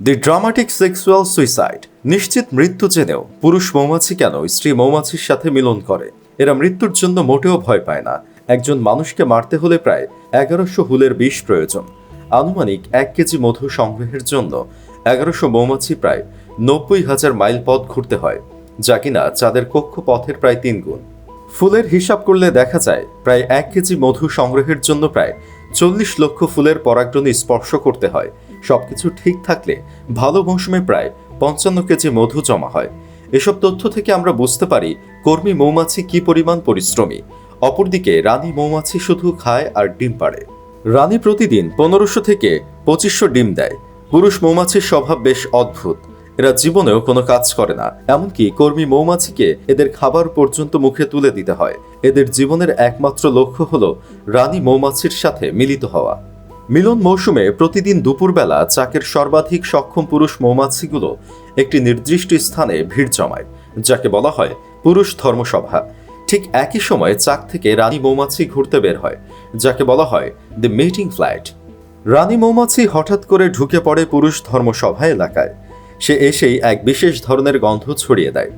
দি dramatic sexual suicide নিশ্চিত মৃত্যু জেনেও পুরুষ মৌমাছি কেন স্ত্রী মৌমাছির সাথে মিলন করে? এরা মৃত্যুর জন্য মোটেও ভয় পায় না। একজন মানুষকে মারতে হলে প্রায় এগারোশো হুলের বিষ প্রয়োজন। আনুমানিক এক কেজি মধু সংগ্রহের জন্য এগারোশো মৌমাছি প্রায় নব্বই হাজার মাইল পথ ঘুরতে হয়, যা কিনা চাঁদের কক্ষ পথের প্রায় তিন গুণ। ফুলের হিসাব করলে দেখা যায়, প্রায় এক কেজি মধু সংগ্রহের জন্য প্রায় চল্লিশ লক্ষ ফুলের পরাগজনী স্পর্শ করতে হয় সবকিছু ঠিক থাকলে ভালো মৌসুমে প্রায় পঞ্চান্ন কেজি মধু জমা হয়। এসব তথ্য থেকে আমরা বুঝতে পারি কর্মী মৌমাছি কি পরিমাণ পরিশ্রমী। অপরদিকে রানী মৌমাছি শুধু খায় আর ডিম পাড়ে। রানী প্রতিদিন পনেরোশো থেকে পঁচিশশো ডিম দেয়। পুরুষ মৌমাছির স্বভাব বেশ অদ্ভুত। এরা জীবনেও কোনো কাজ করে না। এমনকি কর্মী মৌমাছিকে এদের খাবার পর্যন্ত মুখে তুলে দিতে হয়। এদের জীবনের একমাত্র লক্ষ্য হলো রানী মৌমাছির সাথে মিলিত হওয়া। মিলন মৌসুমে প্রতিদিন দুপুরবেলা চাকের সর্বাধিক সক্ষম পুরুষ মৌমাছিগুলো একটি নির্দিষ্ট স্থানে ভিড় জমায়, যাকে বলা হয় পুরুষ ধর্মসভা। ঠিক একই সময় চাক থেকে রানী মৌমাছি ঘুরতে বের হয়, যাকে বলা হয় দ্য মিটিং ফ্লাইট রানী মৌমাছি হঠাৎ করে ঢুকে পড়ে পুরুষ ধর্মসভা এলাকায়। সে এসেই এক বিশেষ ধরনের গন্ধ ছড়িয়ে দেয়,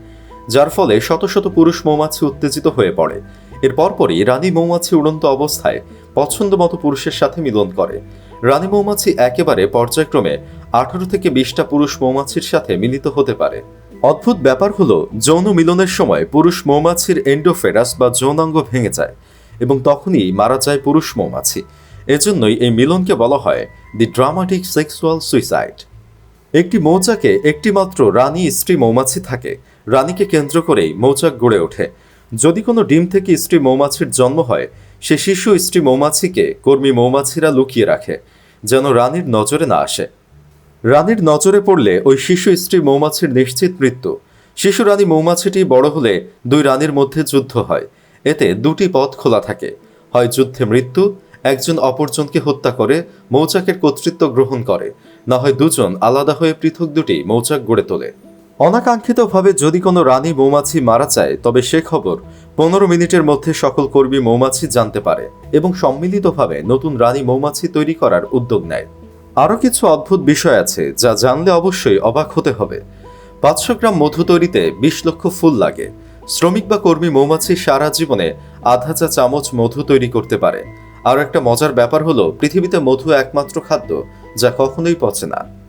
যার ফলে শত শত পুরুষ মৌমাছি উত্তেজিত হয়ে পড়ে। এর পরপরই রানী মৌমাছি উড়ন্ত অবস্থায় পছন্দ মতো পুরুষের সাথে মিলন করে। রানী মৌমাছি একেবারে পর্যায়ক্রমে আঠারো থেকে বিশটা পুরুষ মৌমাছির সাথে মিলিত হতে পারে। অদ্ভুত ব্যাপার হলো, যৌন মিলনের সময় পুরুষ মৌমাছির এন্ডোফেরাস বা যৌনাঙ্গ ভেঙে যায় এবং তখনই মারা যায় পুরুষ মৌমাছি। এজন্যই এই মিলনকে বলা হয় দি ড্রামাটিক সেক্সুয়াল সুইসাইড একটি মৌচাকে একটিমাত্র রানী স্ত্রী মৌমাছি থাকে। রানীকে কেন্দ্র করেই মৌচাক গড়ে ওঠে। যদি কোনো ডিম থেকে স্ত্রী মৌমাছির জন্ম হয়, সে শিশু স্ত্রী মৌমাছিকে কর্মী মৌমাছিরা লুকিয়ে রাখে, যেন রানীর নজরে না আসে। রানীর নজরে পড়লে ওই শিশু স্ত্রী মৌমাছির নিশ্চিত মৃত্যু। শিশু রানী মৌমাছিটি বড় হলে দুই রানীর মধ্যে যুদ্ধ হয়। এতে দুটি পথ খোলা থাকে। হয় যুদ্ধে মৃত্যু, একজন অপরজনকে হত্যা করে, মৌচাকের কর্তৃত্ব গ্রহণ করে। না হয় দুজন আলাদা হয়ে পৃথক দুটি মৌচাক গড়ে তোলে। অনাকাঙ্ক্ষিতভাবে যদি কোনো রানী মৌমাছি মারা যায় তবে সে খবর পনেরো মিনিটের মধ্যে সকল কর্মী মৌমাছি জানতে পারে এবং সম্মিলিতভাবে নতুন রানী মৌমাছি তৈরি করার উদ্যোগ নেয়। আরও কিছু অদ্ভুত বিষয় আছে যা জানলে অবশ্যই অবাক হতে হবে। পাঁচশো গ্রাম মধু তৈরিতে বিশ লক্ষ ফুল লাগে। শ্রমিক বা কর্মী মৌমাছি সারা জীবনে আধা চা চামচ মধু তৈরি করতে পারে। আর একটা মজার ব্যাপার হলো, পৃথিবীতে মধু একমাত্র খাদ্য যা কখনোই পচে না।